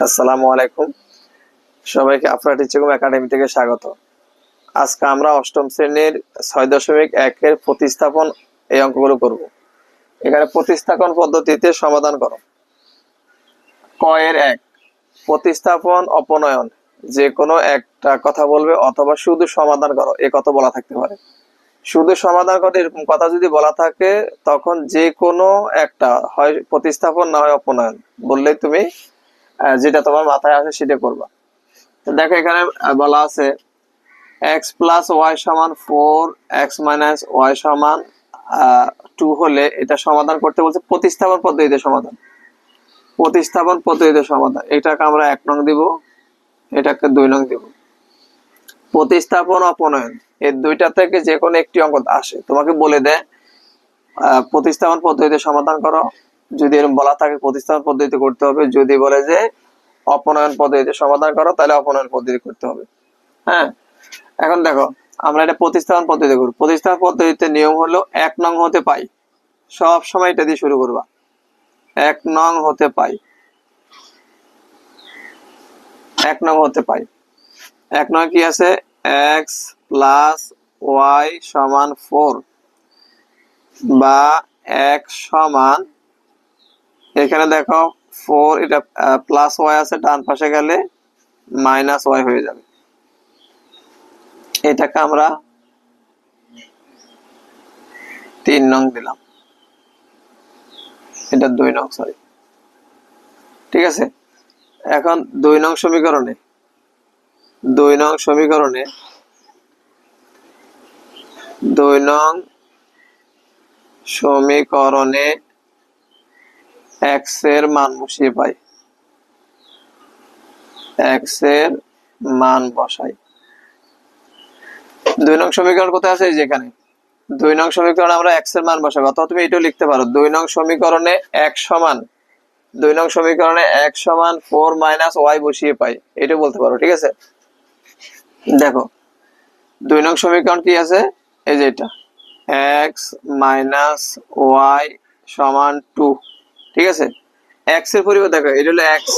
আসসালামু আলাইকুম। সবাইকে আফরা টিচিকম একাডেমি থেকে স্বাগত। আজকে আমরা অষ্টম শ্রেণির ছয় দশমিক একের প্রতিস্থাপন এই অঙ্কগুলো করব। এখানে প্রতিস্থাপন পদ্ধতিতে সমাধান করো। ক এর এক, প্রতিস্থাপন অপনয়ন। যে কোনো একটা কথা বলবে অথবা শুধু সমাধান করো, এ কথা বলা থাকতে পারে। শুধু সমাধান করো, এরকম কথা যদি বলা থাকে, তখন যে কোনো একটা হয় প্রতিস্থাপন না হয় অপনয়ন। বললেই তুমি যেটা তোমার মাথায় আসে সেটা করবা। দেখো এখানে বলা আছে এক্স প্লাস ওয়াই সমান ফোর এক্স মাইনাস ওয়াই সমান টু হলে এটা সমাধান করতে বলছে প্রতিস্থাপন পদ্ধতিতে সমাধান। প্রতিস্থাপন পদ্ধতিতে সমাধান। এটাকে আমরা এক নং দিব, এটাকে দুই নং দিব। প্রতিস্থাপন অপনয়ন। এই দুইটা থেকে যে কোনো একটি অঙ্ক আসে। তোমাকে বলে দেয় প্রতিস্থাপন পদ্ধতিতে সমাধান করো। যদি এরকম বলা থাকে প্রতিস্থাপন পদ্ধতিতে করতে হবে, যদি বলে যে অপনয়ন পদ্ধতিতে সমাধান করো, তাহলে অপনয়ন পদ্ধতি করতে হবে। হ্যাঁ? এখন দেখো, আমরা এটা প্রতিস্থাপন পদ্ধতি করব। প্রতিস্থাপন পদ্ধতিতে নিয়ম হলো এক নং হতে পাই। সব সময় এটা দিয়ে শুরু করবা। এক নং হতে পাই। এক নং হতে পাই। এক নং কি আছে? এক্স প্লাস ওয়াই সমান ফোর বা এক সমান এখানে দেখো ফোর এটা প্লাস ওয়াই আছে, ডান পাশে গেলে মাইনাস ওয়াই হয়ে যাবে। এটাকে আমরা তিন নং দিলাম। এটা দুই নং সরি ঠিক আছে? এখন দুই নং সমীকরণে, দুই নং সমীকরণে দুই নং সমীকরণে এক্সের মান বসিয়ে পাই। এক্সের মান বসাই। দুই নং সমীকরণ কোথায় আছে? এই যে এখানে। দুই নং সমীকরণে আমরা এক্সের মান বসাবো। অথবা তুমি এটাও লিখতে পারো। দুই নং সমীকরণে এক সমান, দুই নং সমীকরণে এক সমান ফোর মাইনাস ওয়াই বসিয়ে পাই। এটাও বলতে পারো, ঠিক আছে? দেখো, দুই নং সমীকরণ কি আছে? এই যে এটা। এক্স মাইনাস ওয়াই সমান টু ঠিক আছে? এক্সের পরিবার দেখো এটা হলো এক্স